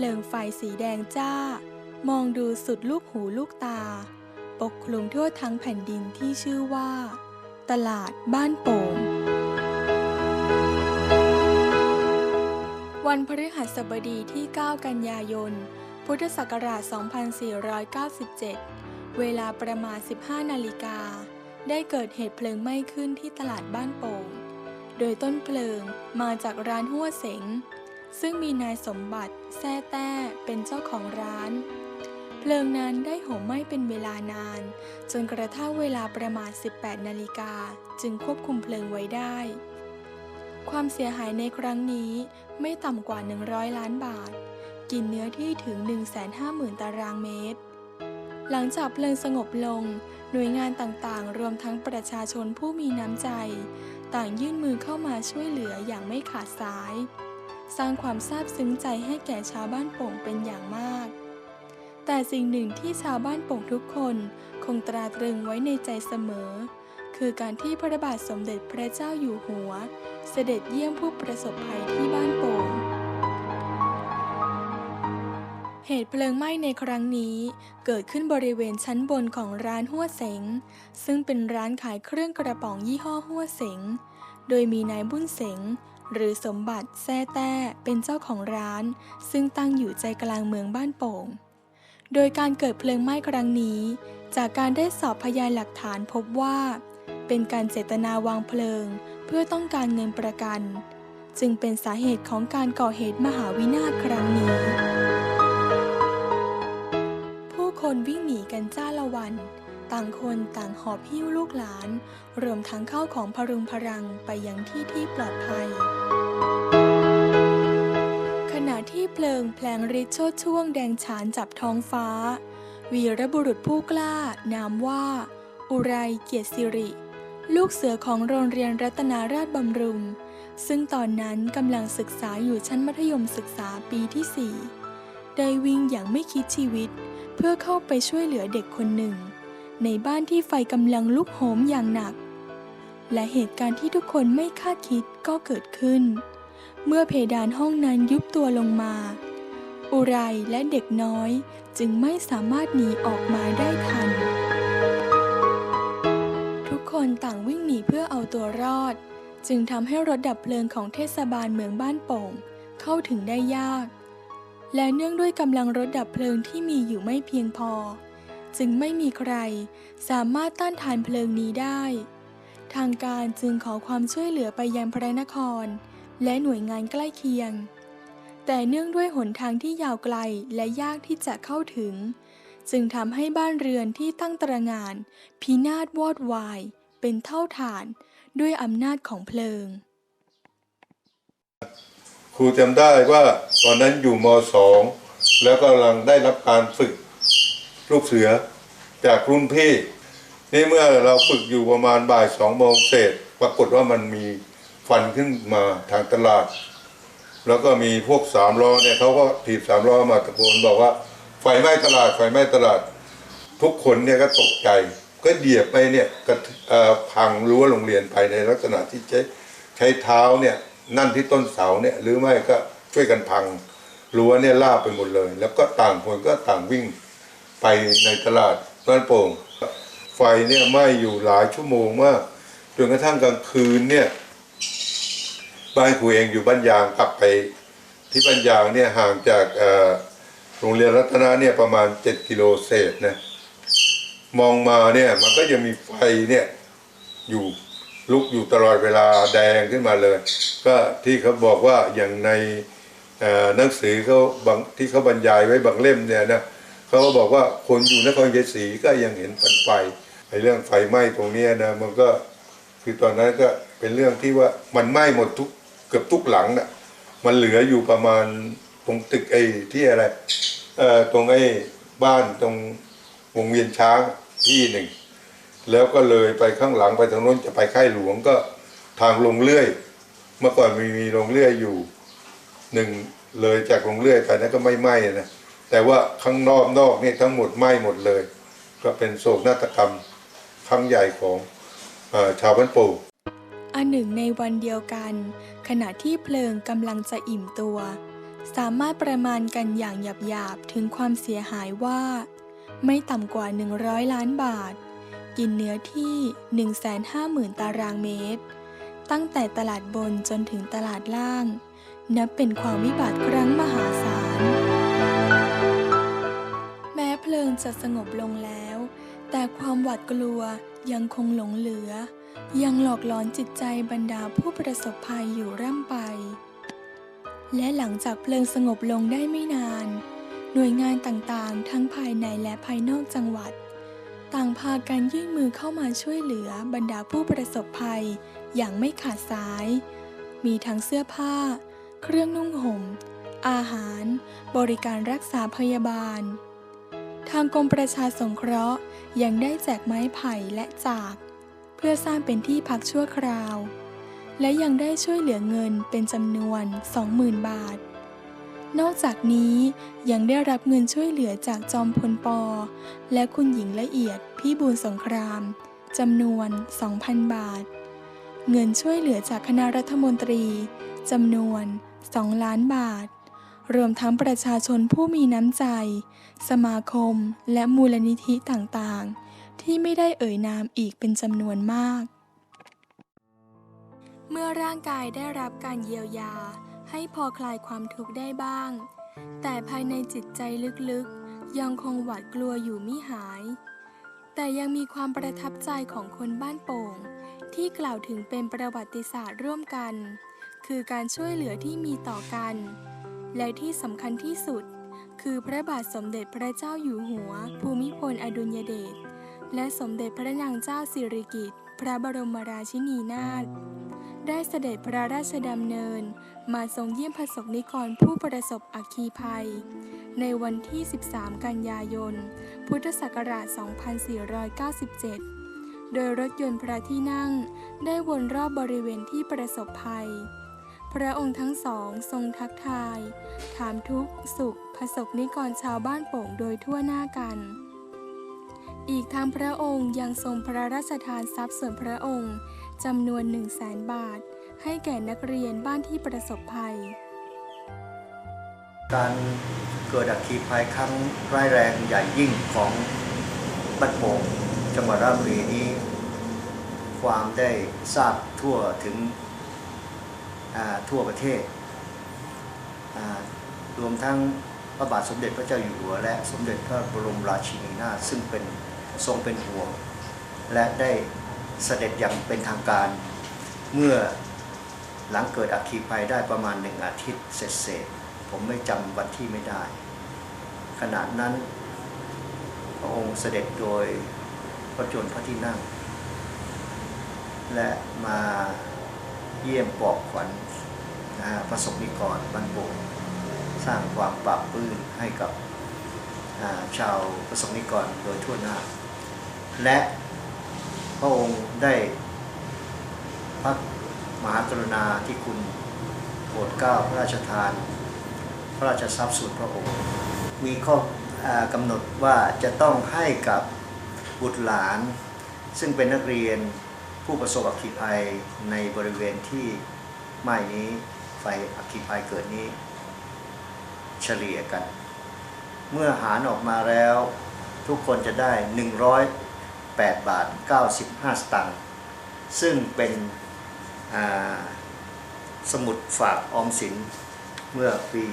เพลิงไฟสีแดงจ้า มองดูสุดลูกหูลูกตา ปกคลุมทั่วทั้งแผ่นดินที่ชื่อว่า ตลาดบ้านโป่ง วันพฤหัสบดีที่ 9 กันยายน พุทธศักราช 2497 เวลาประมาณ 15 นาฬิกา ได้เกิดเหตุเพลิงไหม้ขึ้นที่ตลาดบ้านโป่ง โดยต้นเพลิงมาจากร้านหัวเสง ซึ่งมีนายสมบัติแซ่แต้เป็นเจ้าของร้าน เพลิงนั้นได้โหมไหม้เป็นเวลานาน จนกระทั่งเวลาประมาณ 18 นาฬิกาจึงควบคุมเพลิงไว้ได้ ความเสียหายในครั้งนี้ไม่ต่ำกว่า 100 ล้านบาท กินเนื้อที่ถึง 150,000 ตารางเมตร หลังจากเพลิงสงบลง หน่วยงานต่างๆ รวมทั้งประชาชนผู้มีน้ำใจ ต่างยื่นมือเข้ามาช่วยเหลืออย่างไม่ขาดสาย สร้างความซาบซึ้งใจให้แก่ชาวบ้านโป่งเป็นอย่างมาก แต่สิ่งหนึ่งที่ชาวบ้านโป่งทุกคนคงตราตรึงไว้ในใจเสมอ คือการที่พระบาทสมเด็จพระเจ้าอยู่หัว เสด็จเยี่ยมผู้ประสบภัยที่บ้านโป่งเหตุเพลิงไหม้ในครั้งนี้เกิดขึ้นบริเวณชั้นบนของร้านหัวเสง ซึ่งเป็นร้านขายเครื่องกระป๋องยี่ห้อหัวเสง โดยมีนายบุญเสง หรือสมบัติแซ่แต้เป็นเจ้าของร้าน ซึ่งตั้งอยู่ใจกลางเมืองบ้านโป่ง โดยการเกิดเพลิงไหม้ครั้งนี้ จากการได้สอบพยานหลักฐานพบว่า เป็นการเจตนาวางเพลิง เพื่อต้องการเงินประกัน จึงเป็นสาเหตุของการก่อเหตุมหาวินาศครั้งนี้ ผู้คนวิ่งหนีกันจ้าละวัน ต่างคนต่างหอบหิ้วลูกหลาน รวมทั้งเข้าของพรุงพรังไปยังที่ที่ปลอดภัย ขณะที่เพลิงแผลงฤทธิ์โชดช่วงแดงฉานจับท้องฟ้า วีรบุรุษผู้กล้านามว่า อุไรเกียรติสิริ ลูกเสือของโรงเรียนรัตนาราชบำรุง ซึ่งตอนนั้นกำลังศึกษาอยู่ชั้นมัธยมศึกษาปีที่4ได้วิ่งอย่างไม่คิดชีวิต เพื่อเข้าไปช่วยเหลือเด็กคนหนึ่ง ในบ้านที่ไฟกำลังลุกโหมอย่างหนัก และเหตุการณ์ที่ทุกคนไม่คาดคิดก็เกิดขึ้น เมื่อเพดานห้องนั้นยุบตัวลงมา อุไรและเด็กน้อยจึงไม่สามารถหนีออกมาได้ทัน ทุกคนต่างวิ่งหนีเพื่อเอาตัวรอด จึงทำให้รถดับเพลิงของเทศบาลเมืองบ้านโป่งเข้าถึงได้ยาก และเนื่องด้วยกำลังรถดับเพลิงที่มีอยู่ไม่เพียงพอ จึงไม่มีใครสามารถต้านทานเพลิงนี้ได้ ทางการจึงขอความช่วยเหลือไปยังพระนคร และหน่วยงานใกล้เคียง แต่เนื่องด้วยหนทางที่ยาวไกลและยากที่จะเข้าถึง จึงทำให้บ้านเรือนที่ตั้งตระงาน พินาศวอดวาย เป็นเท่าฐานด้วยอำนาจของเพลิง ครูจำได้ว่าตอนนั้นอยู่มสองแล้วกำลังได้รับการฝึก ลูกเสือจากรุ่นพี่ นี่เมื่อเราฝึกอยู่ประมาณบ่ายสองโมงเศษปรากฏว่ามันมีฟันขึ้นมาทางตลาด แล้วก็มีพวกสามล้อเนี่ยเขาก็ถีบสามล้อมาตะโกนบอกว่าไฟไหม้ตลาดไฟไหม้ตลาด ทุกคนเนี่ยก็ตกใจก็เหยียบไปเนี่ยกระพังรั้วโรงเรียนไปในลักษณะที่ใช้ใช้เท้าเนี่ยนั่นที่ต้นเสาเนี่ยหรือไม่ก็ช่วยกันพังรั้วเนี่ยลาบไปหมดเลย แล้วก็ต่างคนก็ต่างวิ่ง ไปในตลาดบ้านโป่ง ไฟเนี่ยไหม้อยู่หลายชั่วโมงมากจนกระทั่งกลางคืนเนี่ยบ้านครูเองอยู่บ้านยางกลับไป ที่บ้านยางเนี่ยห่างจากโรงเรียนรัตนะเนี่ยประมาณ7กิโลเศษนะมองมาเนี่ยมันก็ยังมีไฟเนี่ยอยู่ลุกอยู่ตลอดเวลาแดงขึ้นมาเลย ก็ที่เขาบอกว่าอย่างในหนังสือเขาบางที่เขาบรรยายไว้บางเล่มเนี่ยนะ เขาก็บอกว่าคนอยู่นครชัยศรีก็ยังเห็นฟันไฟไอ้เรื่องไฟไหม้ตรงนี้นะมันก็คือตอนนั้นก็เป็นเรื่องที่ว่ามันไหม้หมดทุกเกือบทุกหลังน่ะมันเหลืออยู่ประมาณตรงตึกไอ้ที่อะไรเอ่อตรงไอ้บ้านตรงวงเวียนช้างที่หนึ่งแล้วก็เลยไปข้างหลังไปทางโน้นจะไปค่ายหลวงก็ทางลงเลื่อย เมื่อก่อนมีมีลงเลื่อยอยู่หนึ่งเลยจากลงเลื่อยไปนั้นก็ไม่ไหม้นะ แต่ว่าข้างนอกนอกนี่ทั้งหมดไหม้หมดเลย ก็เป็นโศกนาฏกรรมครั้งใหญ่ของอชาวบ้านโป่อันหนึ่งในวันเดียวกัน ขณะที่เพลิงกำลังจะอิ่มตัว สามารถประมาณกันอย่างหยาบๆ ถึงความเสียหายว่า ไม่ต่ำกว่า 100 ล้านบาท กินเนื้อที่ 150,000 ตารางเมตร ตั้งแต่ตลาดบนจนถึงตลาดล่าง นับเป็นความวิบัติครั้งมหาศาล ม้เพลิงจะสงบลงแล้ว แต่ความหวาดกลัวยังคงหลงเหลือ ยังหลอกหลอนจิตใจบรรดาผู้ประสบภัยอยู่ร่ำไป และหลังจากเพลิงสงบลงได้ไม่นาน หน่วยงานต่างๆ ทั้งภายในและภายนอกจังหวัด ต่างพากันยื่นมือเข้ามาช่วยเหลือบรรดาผู้ประสบภัย อย่างไม่ขาดสาย มีทั้งเสื้อผ้า เครื่องนุ่งห่มอาหาร บริการรักษาพยาบาล ทางกรมประชาสงเคราะห์ยังได้แจกไม้ไผ่และจาก เพื่อสร้างเป็นที่พักชั่วคราว และยังได้ช่วยเหลือเงินเป็นจำนวน 20,000 บาท นอกจากนี้ยังได้รับเงินช่วยเหลือจากจอมพลปอ และคุณหญิงละเอียดพี่บูลสงครามจำนวน 2,000 บาท เงินช่วยเหลือจากคณะรัฐมนตรีจำนวน 2 ล้านบาท รวมทั้งประชาชนผู้มีน้ำใจ สมาคมและมูลนิธิต่างๆ ที่ไม่ได้เอ่ยนามอีกเป็นจำนวนมาก เมื่อร่างกายได้รับการเยียวยา ให้พอคลายความทุกข์ได้บ้าง แต่ภายในจิตใจลึกๆ ยังคงหวาดกลัวอยู่มิหาย แต่ยังมีความประทับใจของคนบ้านโป่ง ที่กล่าวถึงเป็นประวัติศาสตร์ร่วมกัน คือการช่วยเหลือที่มีต่อกัน และที่สำคัญที่สุด คือพระบาทสมเด็จพระเจ้าอยู่หัว ภูมิพลอดุลยเดชและสมเด็จพระนางเจ้าสิริกิติ์พระบรมราชินีนาถได้เสด็จพระราชดำเนิน มาทรงเยี่ยมพระสงนิกรผู้ประสบอัคคีภัย ในวันที่ 13 กันยายน พุทธศักราช 2497 โดยรถยนต์พระที่นั่งได้วนรอบบริเวณที่ประสบภัย พระองค์ทั้งสองทรงทักทาย ถามทุกสุขประสบนิกรชาวบ้านโป่งโดยทั่วหน้ากัน อีกทั้งพระองค์ยังทรงพระราชทานทรัพย์ส่วนพระองค์จำนวน1 0 0 0 0แสนบาท ให้แก่นักเรียนบ้านที่ประสบภัย การเกิดอัคคีภัยครั้งร้ายแรงใหญ่ยิ่งของบ้านโป่งจังหวัดราชบุรีนี้ ความได้ทราบทั่วถึง ทั่วประเทศ รวมทั้งพระบาทสมเด็จพระเจ้าอยู่หัว และสมเด็จพระบรมราชินีนาถซึ่งเป็นทรงเป็นห่วง และได้เสด็จอย่างเป็นทางการเมื่อหลังเกิดอัคคีภัยได้ประมาณหนึ่งอาทิตย์เศษๆผมไม่จำวันที่ไม่ได้ ขณะนั้น พระองค์เสด็จโดยพระชนพระที่นั่ง และมา เยี่ยมปลอบขวัญนะฮะประสบนิกรบ้านโป่งสร้างความปราบปลื้มให้กับชาวประสบนิกรโดยทั่วหน้า และพระองค์ได้พระมหากรุณาที่คุณโปรดเกล้าพระราชทาน พระราชทรัพย์ส่วนพระองค์ มีข้อกำหนดว่าจะต้องให้กับบุตรหลาน ซึ่งเป็นนักเรียน ผู้ประสบอัคคีภัยในบริเวณที่ไหม้นี้ไฟอัคคีภัยเกิดนี้ เฉลี่ยกัน เมื่อหารออกมาแล้วทุกคนจะได้ 108 บาท 95 สตางค์ซึ่งเป็นสมุดฝากออมสินเมื่อปี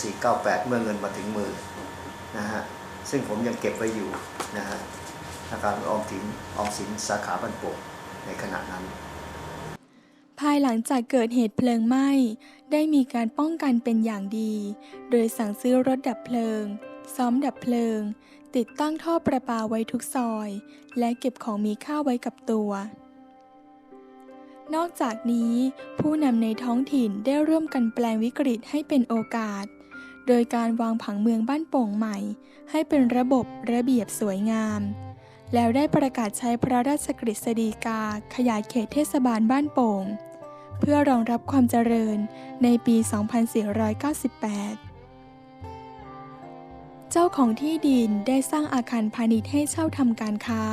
2498 เมื่อเงินมาถึงมือนะฮะซึ่งผมยังเก็บไว้อยู่นะฮะธนาคารออมสินออมสินสาขาบันโป่ง ในขณะนั้น ภายหลังจากเกิดเหตุเพลิงไหม้ ได้มีการป้องกันเป็นอย่างดี โดยสั่งซื้อรถดับเพลิง ซ้อมดับเพลิง ติดตั้งท่อประปาไว้ทุกซอย และเก็บของมีค่าไว้กับตัวนอกจากนี้ผู้นำในท้องถิ่นได้ร่วมกันแปลงวิกฤตให้เป็นโอกาส โดยการวางผังเมืองบ้านโป่งใหม่ ให้เป็นระบบระเบียบสวยงาม แล้วได้ประกาศใช้พระราชกฤษฎีกาขยายเขตเทศบาลบ้านโป่ง เพื่อรองรับความเจริญในปี 2498 เจ้าของที่ดินได้สร้างอาคารพาณิชย์ให้เช่าทำการค้า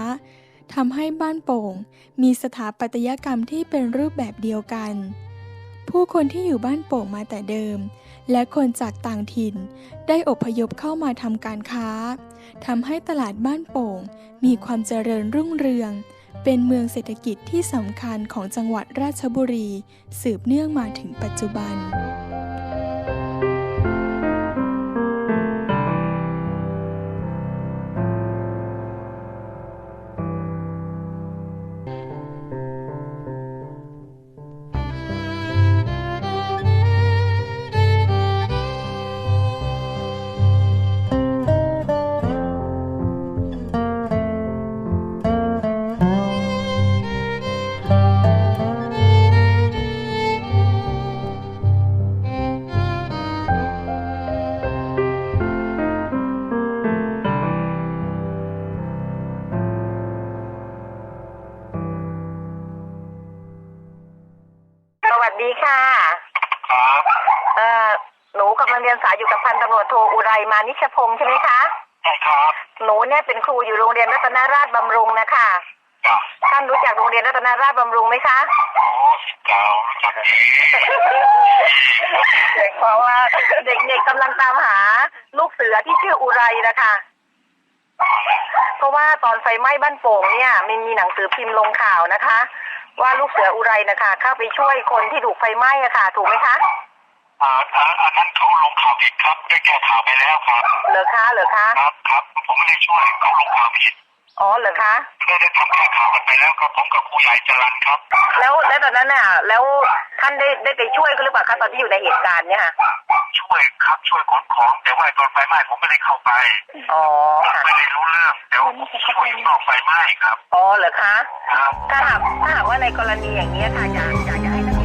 ทำให้บ้านโป่ง มีสถาปัตยกรรมที่เป็นรูปแบบเดียวกัน ผู้คนที่อยู่บ้านโป่งมาแต่เดิม และคนจากต่างถิ่น ได้อพยพเข้ามาทำการค้าทำให้ตลาดบ้านโป่ง มีความเจริญรุ่งเรือง เป็นเมืองเศรษฐกิจที่สำคัญของจังหวัดราชบุรี สืบเนื่องมาถึงปัจจุบัน ดีค่ะ ครับเอ่อหนูกำลังเรียนสายอยู่กับพันตำรวจโทอุไรมานิชพงศ์ใช่ไหมคะ ใช่ครับหนูเนี่ยเป็นครูอยู่โรงเรียนรัตนราชบำรุงนะคะจ้ะท่านรู้จักโรงเรียนรัตนราชบำรุงไหมคะโอ้สิบเก้ารู้จักดีเพราะว่าเด็กๆกำลังตามหาลูกเสือที่ชื่ออุไรนะคะ เพราะว่าตอนไฟไหม้บ้านโป่งเนี่ยมันมีหนังสือพิมพ์ลงข่าวนะคะ ว่าลูกเสืออุไรนะคะเข้าไปช่วยคนที่ถูกไฟไหม้อะค่ะ ถูกไหมคะอ่าอ่าอันนั้นเขาลงข่าวผิดครับได้แก้ข่าวไปแล้วครับเหรอคะเหรอคะครับครับผมไม่ได้ช่วยเขาลงข่าวผิด อ๋อเหรอคะได้ได้ทำข่าวกันไปแล้วครับผมกับครูใหญ่จรันครับ แล้วแล้วตอนนั้นน่ะ แล้วท่านได้ได้ไปช่วยหรือเปล่าคะตอนที่อยู่ในเหตุการณ์เนี่ยค่ะช่วยครับช่วยขนของ แต่ว่าตอนไฟไหม้ผมไม่ได้เข้าไปอ๋อค่ะไม่ได้รู้เรื่องแต่ว่าผมช่วยนอกไฟไหม้ครับอ๋อเหรอคะครับถ้าหากถ้าหากว่าในกรณีอย่างนี้ค่ะอยากอยากจะให้นักเรียน